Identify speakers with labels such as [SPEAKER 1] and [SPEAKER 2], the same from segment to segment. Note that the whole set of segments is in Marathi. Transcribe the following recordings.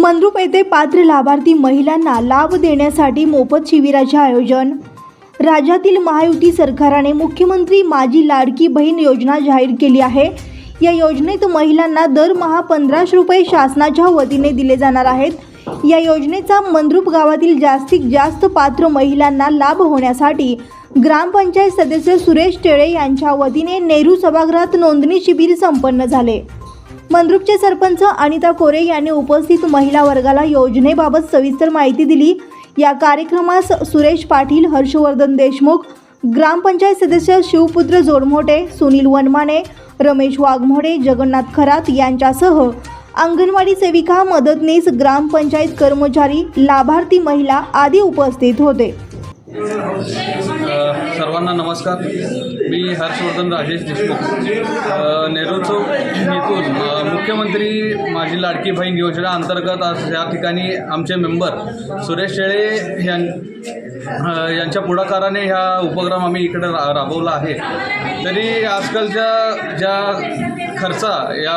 [SPEAKER 1] मंद्रुप येथे पात्र लाभार्थी महिलांना लाभ देण्यासाठी मोफत शिबिराचे आयोजन. राज्यातील महायुती सरकाराने मुख्यमंत्री माझी लाडकी बहीण योजना जाहीर केली आहे. या योजनेत महिलांना दरमहा पंधराशे रुपये शासनाच्या वतीने दिले जाणार आहेत. या योजनेचा मंद्रुप गावातील जास्तीत जास्त पात्र महिलांना लाभ होण्यासाठी ग्रामपंचायत सदस्य सुरेश टेळे यांच्या वतीने नेहरू सभागृहात नोंदणी शिबिर संपन्न झाले. मंद्रुपचे सरपंच अनिता कोरे यांनी उपस्थित महिला वर्गाला योजनेबाबत सविस्तर माहिती दिली. या कार्यक्रमास सुरेश पाटील हर्षवर्धन देशमुख ग्रामपंचायत सदस्य शिवपुत्र जोडमोटे सुनील वनमाने रमेश वाघमोडे जगन्नाथ खरात यांच्यासह अंगणवाडी सेविका मदतनीस ग्रामपंचायत कर्मचारी लाभार्थी महिला आदी उपस्थित होते.
[SPEAKER 2] सर्वांना नमस्कार. मी हर्षवर्धन राजेश देशमुख. नेहरू चौक मुख्यमंत्री माझी लाडकी बहीण योजना अंतर्गत आज या ठिकाणी आमचे मेंबर सुरेश शेळे यां यांच्या पुढाकाराने ह्या उपक्रम आम्ही इकडे रा राबवला आहे. तरी आजकालच्या ज्या खर्चा या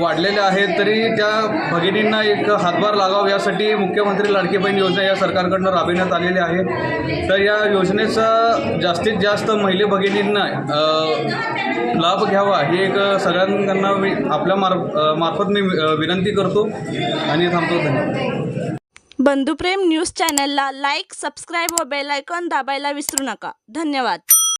[SPEAKER 2] वाढलेल्या आहेत तरी त्या भगिनींना एक हातभार लागावा यासाठी मुख्यमंत्री लाडकी बहीण योजना या सरकारकडनं राबविण्यात आलेली आहे. तर या योजनेचा जास्तीत जास्त महिला भगिनींना लाभ घ्यावा हे एक सगळ्यांना आपल्या मार्फ मार्फत मी विनंती करतो आणि थांबतो. धन्यवाद.
[SPEAKER 3] बंधुप्रेम न्यूज चॅनलला लाईक सबस्क्राईब व बेलायकॉन दाबायला विसरू नका. धन्यवाद.